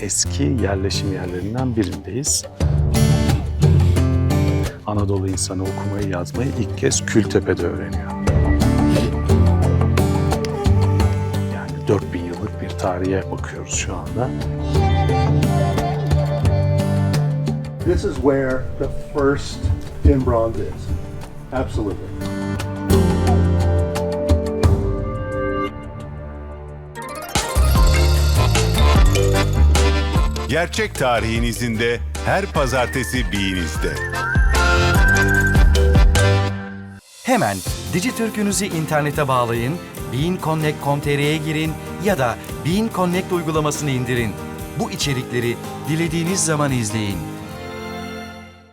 eski yerleşim yerlerinden birindeyiz. Anadolu insanı okumayı yazmayı ilk kez Kültepe'de öğreniyor. Yani 4000 yıllık bir tarihe bakıyoruz şu anda. This is where the first tin bronze is. Absolutely. Gerçek tarihin izinde her pazartesi B'nizde. Hemen Dijitürk'ünüzü internete bağlayın, BeanConnect.com.tr'ye girin ya da Bean Connect uygulamasını indirin. Bu içerikleri dilediğiniz zaman izleyin.